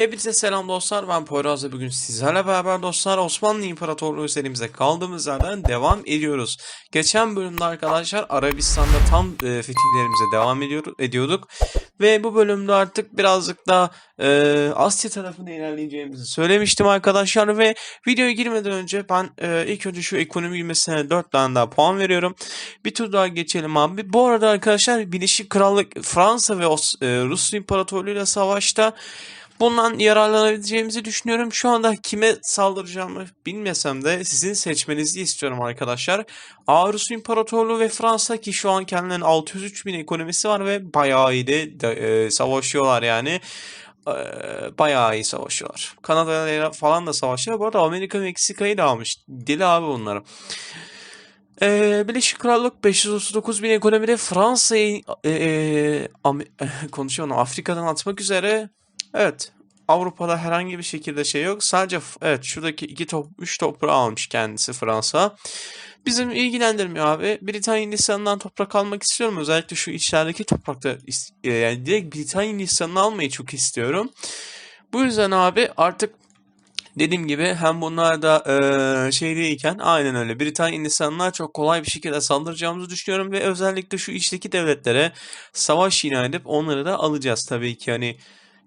Hepinize selam dostlar. Ben Poyraz ve bugün sizlerle beraber dostlar Osmanlı İmparatorluğu serimize kaldığımız yerden devam ediyoruz. Geçen bölümde arkadaşlar Arabistan'da tam e, fetihlerimize devam ediyor, ediyorduk. Ve bu bölümde artık birazcık da e, Asya tarafına ilerleyeceğimizi söylemiştim arkadaşlar. Ve videoya girmeden önce ben e, ilk önce şu ekonomi bilmesine 4 tane daha puan veriyorum. Bir tur daha geçelim abi. Bu arada arkadaşlar Birleşik Krallık Fransa ve e, Rus İmparatorluğu ile savaşta Bundan yararlanabileceğimizi düşünüyorum. Şu anda kime saldıracağımı bilmesem de sizin seçmenizi istiyorum arkadaşlar. A Rus İmparatorluğu ve Fransa ki şu an kendilerinin 603 bin ekonomisi var ve bayağı iyi de, de, e, savaşıyorlar yani. E, bayağı iyi savaşıyorlar. Kanada falan da savaşıyor. Bu arada Amerika Meksika'yı da almış. Deli abi bunları. Ee, Birleşik Krallık 539 bin ekonomide Fransa'yı e, e, konuşuyorum Afrika'dan atmak üzere. Evet. Avrupa'da herhangi bir şekilde şey yok. Sadece evet şuradaki iki top, üç toprağı almış kendisi Fransa. Bizim ilgilendirmiyor abi. Britanya Hindistan'dan toprak almak istiyorum. Özellikle şu içlerdeki toprakta e, yani direkt Britanya Hindistan'ını almayı çok istiyorum. Bu yüzden abi artık Dediğim gibi hem bunlar da eee şeydeyken aynen öyle Britanya Hindistan'ına çok kolay bir şekilde saldıracağımızı düşünüyorum ve özellikle şu içteki devletlere savaş ilan edip onları da alacağız tabii ki hani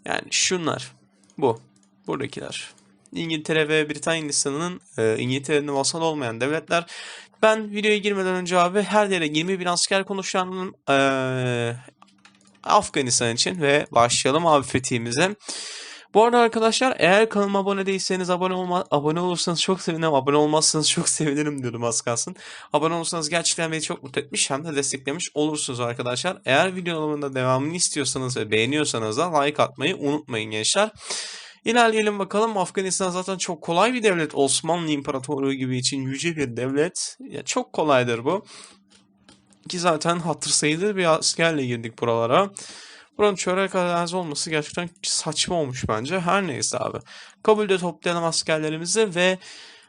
yani şunlar bu buradakiler İngiltere ve Britanya Hindistan'ın eee İngiltere'nin vasal olmayan devletler ben videoya girmeden önce abi her yere 20 bin asker konuşanım eee Afganistan için ve başlayalım abi fethimize. Bu arada arkadaşlar eğer kanalıma abone değilseniz abone olma, abone olursanız çok sevinirim. Abone olmazsanız çok sevinirim diyordum az kalsın. Abone olursanız gerçekten beni çok mutlu etmiş hem de desteklemiş olursunuz arkadaşlar. Eğer videolarımın devamını istiyorsanız ve beğeniyorsanız da like atmayı unutmayın gençler. İlerleyelim bakalım. Afganistan zaten çok kolay bir devlet. Osmanlı İmparatorluğu gibi için yüce bir devlet. Ya çok kolaydır bu. Ki zaten hatır sayılır bir askerle girdik buralara. Buranın çörek arazi olması gerçekten saçma olmuş bence. Her neyse abi. Kabulde toplayalım askerlerimizi ve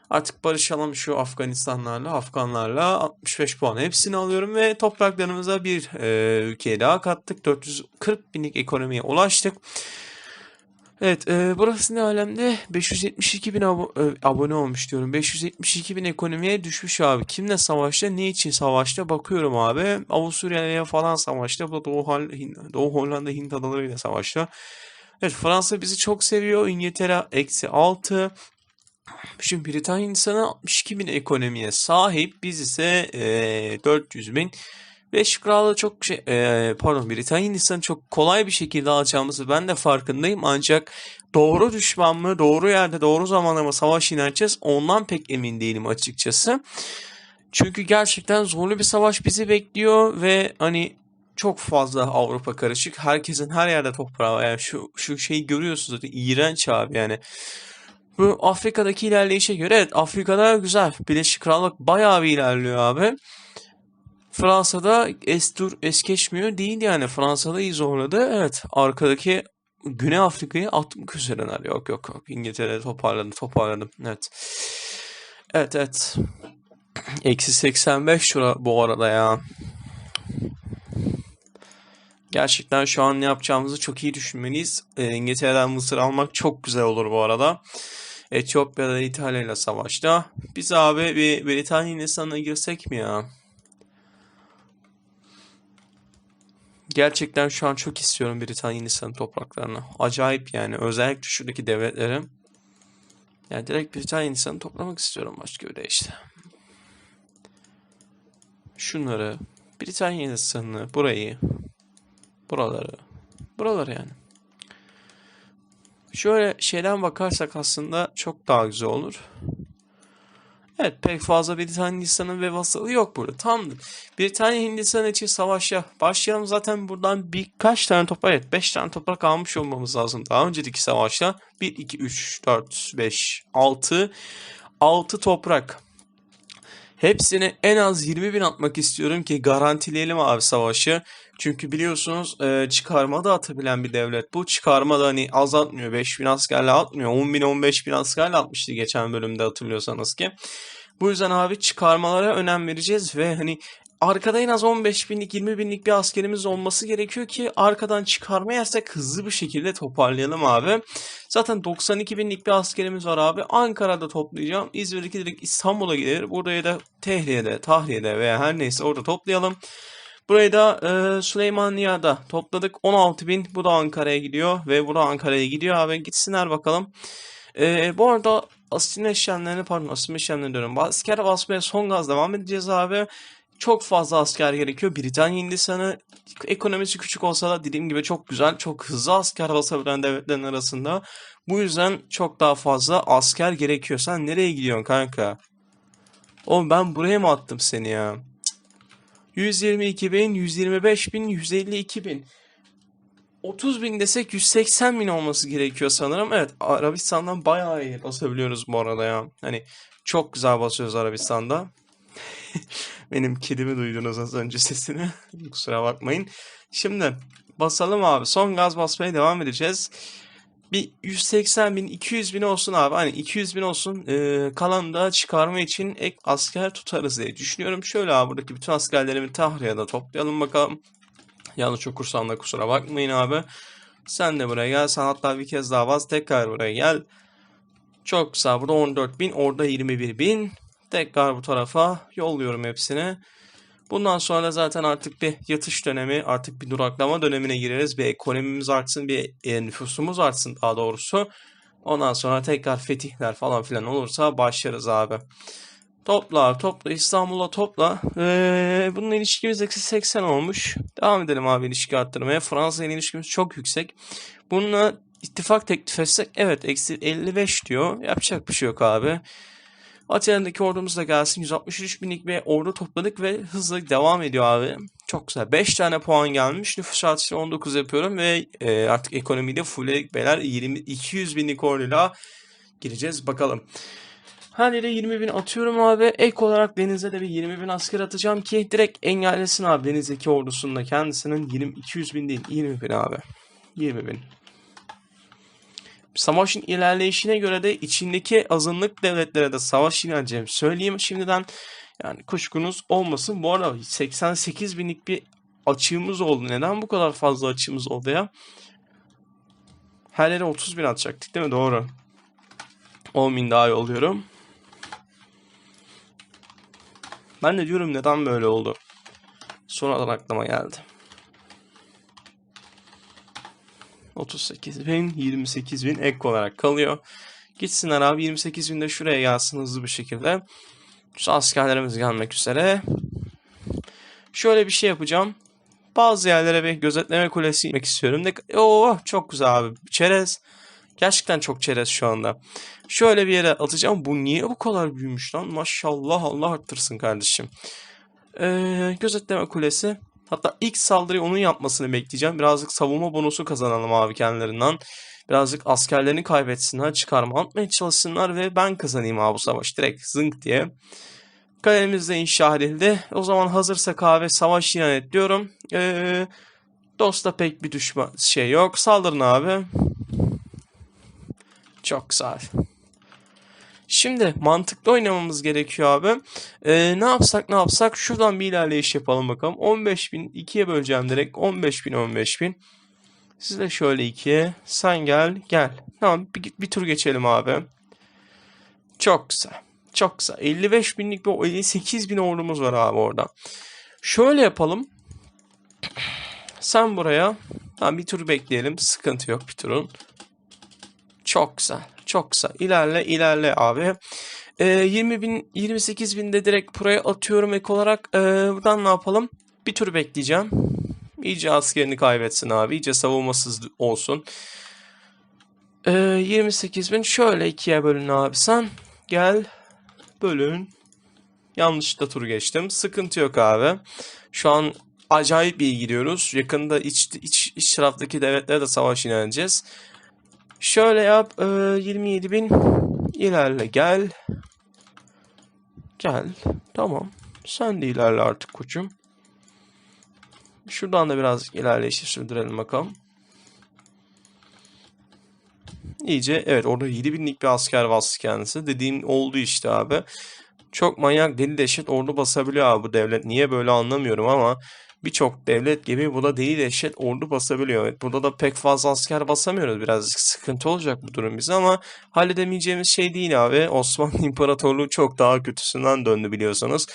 artık barışalım şu Afganistanlarla, Afganlarla 65 puan hepsini alıyorum ve topraklarımıza bir e, ülkeye daha kattık. 440 binlik ekonomiye ulaştık. Evet, e, burası ne alemde? 572 bin abo- e, abone olmuş diyorum. 572 bin ekonomiye düşmüş abi. Kimle savaşta? Ne için savaşta? Bakıyorum abi. Avusturya'ya falan savaşta. Bu da Doğu, Hin- Doğu Hollanda Hint adalarıyla savaşta. Evet, Fransa bizi çok seviyor. İngiltere eksi 6. Şimdi Britanya Hindistan'a 62 bin ekonomiye sahip. Biz ise e, 400 bin. Ve Krallığı çok şey, e, pardon Britanya Hindistan'ı çok kolay bir şekilde alacağımızı ben de farkındayım. Ancak doğru düşman mı, doğru yerde, doğru zamanda mı savaş ilan edeceğiz ondan pek emin değilim açıkçası. Çünkü gerçekten zorlu bir savaş bizi bekliyor ve hani çok fazla Avrupa karışık. Herkesin her yerde toprağı var. Yani şu, şu şeyi görüyorsunuz zaten iğrenç abi yani. Bu Afrika'daki ilerleyişe göre evet Afrika'da güzel. Birleşik Krallık bayağı bir ilerliyor abi. Fransa'da es dur geçmiyor değil yani. Fransa'da iyi zorladı. Evet arkadaki Güney Afrika'yı atmak üzereler. Yok yok yok. İngiltere toparladı toparladım. Evet. Evet evet. Eksi 85 şura bu arada ya. Gerçekten şu an ne yapacağımızı çok iyi düşünmeliyiz. Ee, İngiltere'den Mısır almak çok güzel olur bu arada. Etiyopya'da İtalya ile savaşta. Biz abi bir Britanya Hindistan'a girsek mi ya? Gerçekten şu an çok istiyorum Britanya Hindistan topraklarını. Acayip yani. Özellikle şuradaki devletleri. Yani direkt Britanya Hindistan'ı toplamak istiyorum başka bir işte. Şunları, Britanya Hindistan'ı, burayı, buraları, buraları yani. Şöyle şeyden bakarsak aslında çok daha güzel olur. Evet pek fazla Britanya Hindistan'ın ve vasalı yok burada. Tamamdır. Britanya Hindistan için savaşa başlayalım. Zaten buradan birkaç tane toprak, evet 5 tane toprak almış olmamız lazım. Daha önceki savaşta 1, 2, 3, 4, 5, 6, 6 toprak. Hepsini en az 20 bin atmak istiyorum ki garantileyelim abi savaşı. Çünkü biliyorsunuz e, çıkarma da atabilen bir devlet bu. Çıkarma da hani azaltmıyor. 5 bin askerle atmıyor. 10 bin 15 bin askerle atmıştı geçen bölümde hatırlıyorsanız ki. Bu yüzden abi çıkarmalara önem vereceğiz ve hani arkada en az 15 binlik 20 binlik bir askerimiz olması gerekiyor ki arkadan çıkarma yersek hızlı bir şekilde toparlayalım abi. Zaten 92 binlik bir askerimiz var abi. Ankara'da toplayacağım. İzmir'deki direkt İstanbul'a gider. Burayı da Tehliye'de, Tahliye'de veya her neyse orada toplayalım. Burayı da e, Süleymaniye'de topladık. 16 bin. Bu da Ankara'ya gidiyor. Ve bu da Ankara'ya gidiyor abi. Gitsinler bakalım. E, bu arada aslında işlemlerini pardon aslında işlemlerini diyorum. Asker basmaya son gaz devam edeceğiz abi. Çok fazla asker gerekiyor. Britanya Hindistan'ı ekonomisi küçük olsa da dediğim gibi çok güzel, çok hızlı asker basabilen devletlerin arasında. Bu yüzden çok daha fazla asker gerekiyor. Sen nereye gidiyorsun kanka? Oğlum ben buraya mı attım seni ya? 122 bin, 125 bin, 152 bin. 30 bin desek 180 bin olması gerekiyor sanırım. Evet Arabistan'dan bayağı iyi basabiliyoruz bu arada ya. Hani çok güzel basıyoruz Arabistan'da. Benim kedimi duydunuz az önce sesini. Kusura bakmayın. Şimdi basalım abi. Son gaz basmaya devam edeceğiz. Bir 180 bin, 200 bin olsun abi. Hani 200 bin olsun. Ee, kalan da çıkarma için ek asker tutarız diye düşünüyorum. Şöyle abi buradaki bütün askerlerimi Tahriye'de toplayalım bakalım. Yanlış okursam da kusura bakmayın abi. Sen de buraya gel. Sen hatta bir kez daha bas. Tekrar buraya gel. Çok güzel. Burada 14 bin. Orada 21 bin. Tekrar bu tarafa yolluyorum hepsini. Bundan sonra zaten artık bir yatış dönemi, artık bir duraklama dönemine gireriz. Bir ekonomimiz artsın, bir e, nüfusumuz artsın daha doğrusu. Ondan sonra tekrar fetihler falan filan olursa başlarız abi. Topla, topla, İstanbul'a topla. Ee, bunun ilişkimiz eksi 80 olmuş. Devam edelim abi ilişki arttırmaya. Fransa ile ilişkimiz çok yüksek. Bununla ittifak teklif etsek evet eksi 55 diyor. Yapacak bir şey yok abi. Atina'daki ordumuz da gelsin. 163 binlik bir ordu topladık ve hızlı devam ediyor abi. Çok güzel. 5 tane puan gelmiş. Nüfus artışı 19 yapıyorum ve e, artık ekonomide full beyler 20 200 binlik orduyla gireceğiz bakalım. Her yere 20 bin atıyorum abi. Ek olarak denize de bir 20 bin asker atacağım ki direkt engellesin abi denizdeki ordusunda kendisinin 20 200 bin değil 20 bin abi. 20 bin. Savaşın ilerleyişine göre de içindeki azınlık devletlere de savaş ilerleyeceğim söyleyeyim şimdiden. Yani kuşkunuz olmasın. Bu arada 88 binlik bir açığımız oldu. Neden bu kadar fazla açığımız oldu ya? Her yere 30 bin atacaktık değil mi? Doğru. 10 bin daha yolluyorum. Ben de diyorum neden böyle oldu. Sonradan aklıma geldi. 38 bin, 28 bin ek olarak kalıyor. Gitsinler abi 28 bin de şuraya gelsin hızlı bir şekilde. Şu askerlerimiz gelmek üzere. Şöyle bir şey yapacağım. Bazı yerlere bir gözetleme kulesi gitmek istiyorum. Ne, Oo, çok güzel abi. Çerez. Gerçekten çok çerez şu anda. Şöyle bir yere atacağım. Bu niye bu kadar büyümüş lan? Maşallah Allah arttırsın kardeşim. Ee, gözetleme kulesi. Hatta ilk saldırıyı onun yapmasını bekleyeceğim. Birazcık savunma bonusu kazanalım abi kendilerinden. Birazcık askerlerini kaybetsinler, çıkarma atmaya çalışsınlar ve ben kazanayım abi bu savaş direkt zınk diye. Kalemiz de inşa edildi. O zaman hazırsa kahve savaş ilan et diyorum. Ee, Dosta pek bir düşman şey yok. Saldırın abi. Çok güzel. Şimdi mantıklı oynamamız gerekiyor abi. Ee, ne yapsak ne yapsak şuradan bir ilerleyiş yapalım bakalım. 15.000 ikiye böleceğim direkt. 15.000 15.000. Siz de şöyle ikiye. Sen gel gel. Tamam bir, bir tur geçelim abi. Çok güzel. Çok güzel. 55 binlik bir 58 bin ordumuz var abi orada. Şöyle yapalım. Sen buraya. Tamam bir tur bekleyelim. Sıkıntı yok bir turun. Çok güzel. Çok güzel. İlerle ilerle abi. Ee, 20 bin 28 bin de direkt buraya atıyorum ek olarak. Ee, buradan ne yapalım? Bir tur bekleyeceğim. İyice askerini kaybetsin abi. İyice savunmasız olsun. Ee, 28 bin şöyle ikiye bölün abi sen. Gel. Bölün. Yanlışlıkla tur geçtim. Sıkıntı yok abi. Şu an acayip iyi gidiyoruz. Yakında iç, iç, iç taraftaki devletlere de savaş ilerleyeceğiz. Şöyle yap. E, 27 bin. İlerle gel. Gel. Tamam. Sen de ilerle artık koçum. Şuradan da birazcık ilerleyişi sürdürelim bakalım. İyice evet orada 7000'lik bir asker bastı kendisi. Dediğim oldu işte abi. Çok manyak deli dehşet ordu basabiliyor abi bu devlet. Niye böyle anlamıyorum ama birçok devlet gibi bu da deli dehşet ordu basabiliyor. Evet, burada da pek fazla asker basamıyoruz. Birazcık sıkıntı olacak bu durum bize ama halledemeyeceğimiz şey değil abi. Osmanlı İmparatorluğu çok daha kötüsünden döndü biliyorsunuz.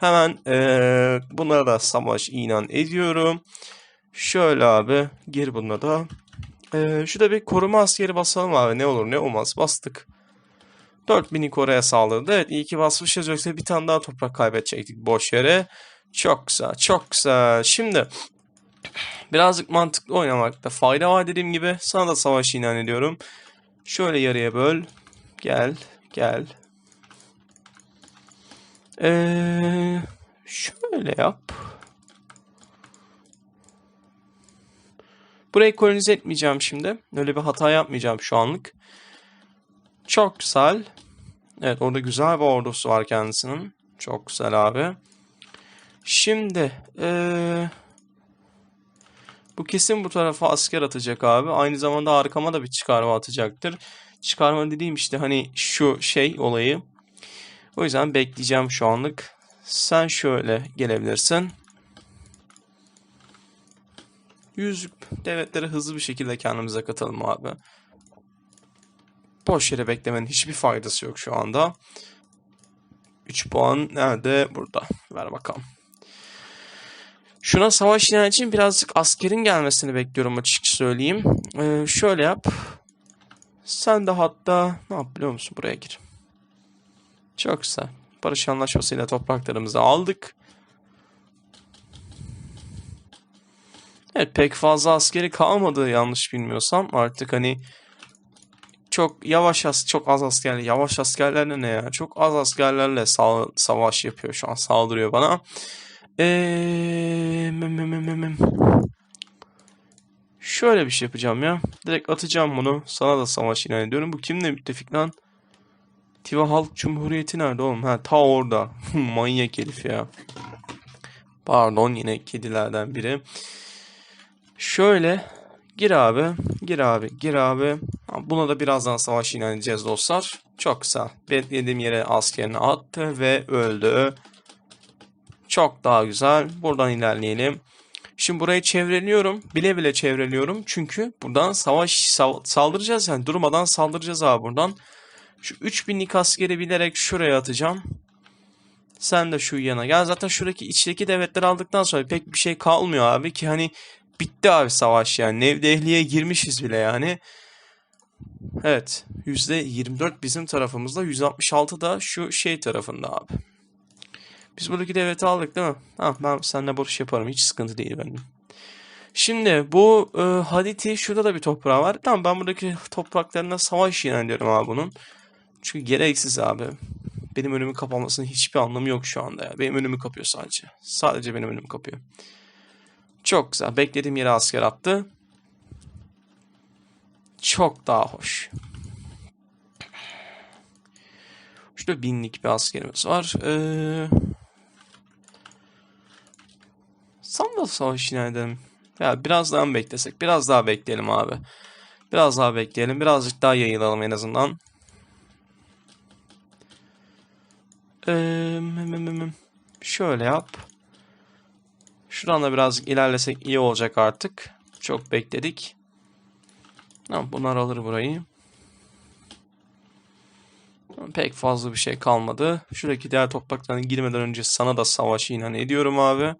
Hemen eee bunlara da savaş ilan ediyorum. Şöyle abi gir buna da. Eee şurada bir koruma askeri basalım abi. Ne olur ne olmaz. Bastık. 4000'i Kore'ye saldırdı. Evet iyi ki basmışız yoksa bir tane daha toprak kaybedecektik boş yere. Çok güzel, çok güzel. Şimdi birazcık mantıklı oynamakta fayda var dediğim gibi. Sana da savaş ilan ediyorum. Şöyle yarıya böl. Gel, gel. Ee, şöyle yap. Burayı kolonize etmeyeceğim şimdi. Öyle bir hata yapmayacağım şu anlık. Çok güzel. Evet orada güzel bir ordusu var kendisinin. Çok güzel abi. Şimdi eee, bu kesin bu tarafa asker atacak abi. Aynı zamanda arkama da bir çıkarma atacaktır. Çıkarma dediğim işte hani şu şey olayı. O yüzden bekleyeceğim şu anlık. Sen şöyle gelebilirsin. Yüzük devletleri hızlı bir şekilde kendimize katalım abi. Boş yere beklemenin hiçbir faydası yok şu anda. 3 puan nerede? Burada. Ver bakalım. Şuna savaş ilan için birazcık askerin gelmesini bekliyorum açık söyleyeyim. Ee, şöyle yap. Sen de hatta ne yap biliyor musun? Buraya gir. Çok güzel. Barış anlaşmasıyla topraklarımızı aldık. Evet pek fazla askeri kalmadı yanlış bilmiyorsam. Artık hani çok yavaş as çok az askerler yavaş askerlerle ne ya çok az askerlerle sa savaş yapıyor şu an saldırıyor bana. Mem. Şöyle bir şey yapacağım ya. Direkt atacağım bunu. Sana da savaş ilan ediyorum. Bu kimle müttefik lan? Tiva Halk Cumhuriyeti nerede oğlum? Ha ta orada. Manyak herif ya. Pardon yine kedilerden biri. Şöyle gir abi. Gir abi. Gir abi. Buna da birazdan savaş ilan edeceğiz dostlar. Çok güzel. Beklediğim yere askerini attı ve öldü. Çok daha güzel. Buradan ilerleyelim. Şimdi burayı çevreliyorum. Bile bile çevreliyorum. Çünkü buradan savaş sal- saldıracağız. Yani durmadan saldıracağız abi buradan. Şu 3000'lik askeri bilerek şuraya atacağım. Sen de şu yana gel. Zaten şuradaki içteki devletleri aldıktan sonra pek bir şey kalmıyor abi ki hani bitti abi savaş yani. Nevdehli'ye girmişiz bile yani. Evet. %24 bizim tarafımızda. 166 da şu şey tarafında abi. Biz buradaki devleti aldık değil mi? Ha, ben seninle barış yaparım. Hiç sıkıntı değil benim. Şimdi bu e, Haditi şurada da bir toprağı var. Tamam ben buradaki topraklarına savaş ilan ediyorum abi bunun. Çünkü gereksiz abi. Benim önümü kapamasının hiçbir anlamı yok şu anda ya. Benim önümü kapıyor sadece. Sadece benim önümü kapıyor. Çok güzel. Beklediğim yere asker attı. Çok daha hoş. Şurada binlik bir askerimiz var. Ee, Sandal Savaşı ilan edelim. Ya biraz daha mı beklesek? Biraz daha bekleyelim abi. Biraz daha bekleyelim. Birazcık daha yayılalım en azından. Ee, şöyle yap. Şuradan da birazcık ilerlesek iyi olacak artık. Çok bekledik. Bunlar alır burayı. Pek fazla bir şey kalmadı. Şuradaki diğer topraklarına girmeden önce sana da savaş ilan ediyorum abi.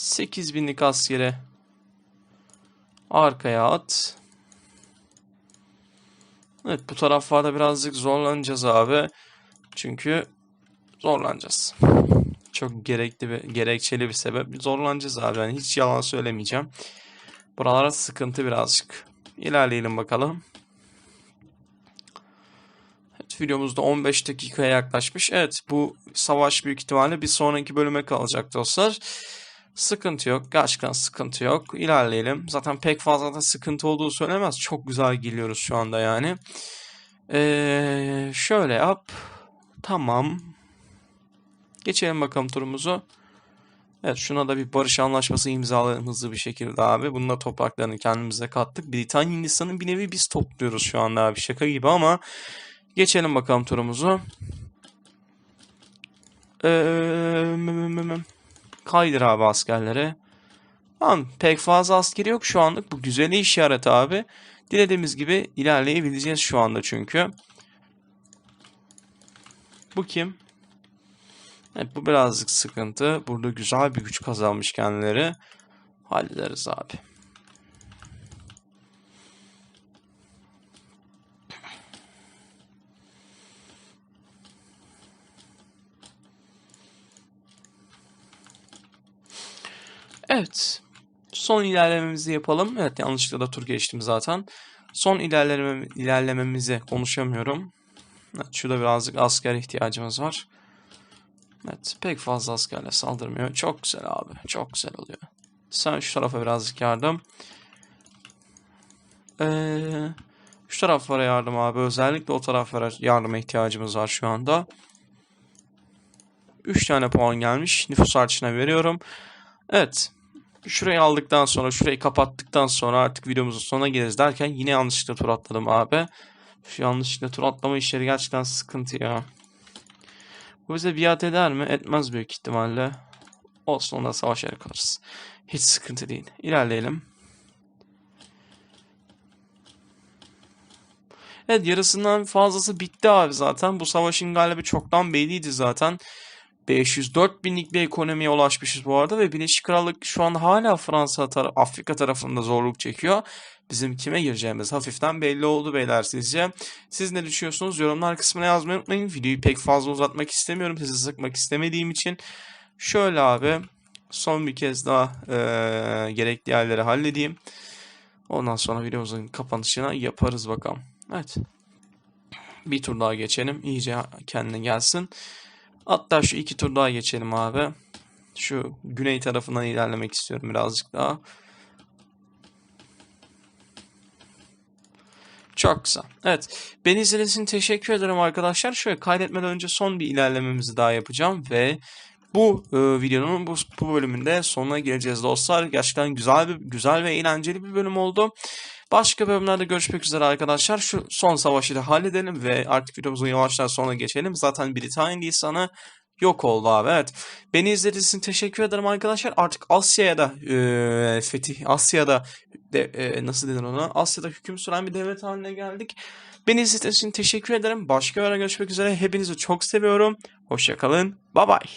8000'lik askere arkaya at. Evet bu taraflarda birazcık zorlanacağız abi. Çünkü zorlanacağız. Çok gerekli bir, gerekçeli bir sebep. Zorlanacağız abi. Yani hiç yalan söylemeyeceğim. Buralara sıkıntı birazcık. İlerleyelim bakalım. Evet, videomuzda 15 dakikaya yaklaşmış. Evet bu savaş büyük ihtimalle bir sonraki bölüme kalacak dostlar. Sıkıntı yok. Gerçekten sıkıntı yok. İlerleyelim. Zaten pek fazla da sıkıntı olduğu söylemez. Çok güzel geliyoruz şu anda yani. Ee, şöyle yap. Tamam. Geçelim bakalım turumuzu. Evet şuna da bir barış anlaşması imzalayalım hızlı bir şekilde abi. Bununla topraklarını kendimize kattık. Britanya Hindistan'ın bir nevi biz topluyoruz şu anda abi. Şaka gibi ama Geçelim bakalım turumuzu. Ee. Kaydır abi askerleri. Tamam pek fazla askeri yok şu anlık. Bu güzel işaret abi. Dilediğimiz gibi ilerleyebileceğiz şu anda çünkü. Bu kim? Evet bu birazcık sıkıntı. Burada güzel bir güç kazanmış kendileri. Hallederiz abi. Evet. Son ilerlememizi yapalım. Evet yanlışlıkla da tur geçtim zaten. Son ilerleme, ilerlememizi konuşamıyorum. Evet, şurada birazcık asker ihtiyacımız var. Evet pek fazla askerle saldırmıyor. Çok güzel abi. Çok güzel oluyor. Sen şu tarafa birazcık yardım. Ee, şu taraflara yardım abi. Özellikle o taraflara yardıma ihtiyacımız var şu anda. 3 tane puan gelmiş. Nüfus artışına veriyorum. Evet. Şurayı aldıktan sonra, şurayı kapattıktan sonra artık videomuzun sonuna geliriz derken yine yanlışlıkla tur atladım abi. Şu yanlışlıkla tur atlama işleri gerçekten sıkıntı ya. Bu bize biat eder mi? Etmez büyük ihtimalle. Olsun onda savaş yaparız. Hiç sıkıntı değil. İlerleyelim. Evet yarısından fazlası bitti abi zaten. Bu savaşın galibi çoktan belliydi zaten. 504 binlik bir ekonomiye ulaşmışız bu arada ve Birleşik Krallık şu an hala Fransa tar Afrika tarafında zorluk çekiyor. Bizim kime gireceğimiz hafiften belli oldu beyler sizce. Siz ne düşünüyorsunuz? Yorumlar kısmına yazmayı unutmayın. Videoyu pek fazla uzatmak istemiyorum. Sizi sıkmak istemediğim için. Şöyle abi son bir kez daha eee, gerekli yerleri halledeyim. Ondan sonra videomuzun kapanışına yaparız bakalım. Evet. Bir tur daha geçelim. İyice kendine gelsin. Hatta şu iki tur daha geçelim abi. Şu güney tarafından ilerlemek istiyorum birazcık daha. Çok güzel. Evet. Beni izlediğiniz için teşekkür ederim arkadaşlar. Şöyle kaydetmeden önce son bir ilerlememizi daha yapacağım ve bu e, videonun bu, bu bölümünde sonuna geleceğiz dostlar. Gerçekten güzel bir güzel ve eğlenceli bir bölüm oldu. Başka bölümlerde görüşmek üzere arkadaşlar. Şu son savaşı da halledelim ve artık videomuzun yavaştan sonuna geçelim. Zaten Britanya lisanı yok oldu abi. Evet. Beni izlediğiniz için teşekkür ederim arkadaşlar. Artık Asya'ya da e, fetih Asya'da de, e, nasıl denir ona? Asya'da hüküm süren bir devlet haline geldik. Beni izlediğiniz için teşekkür ederim. Başka bir görüşmek üzere. Hepinizi çok seviyorum. Hoşçakalın. Bye bye.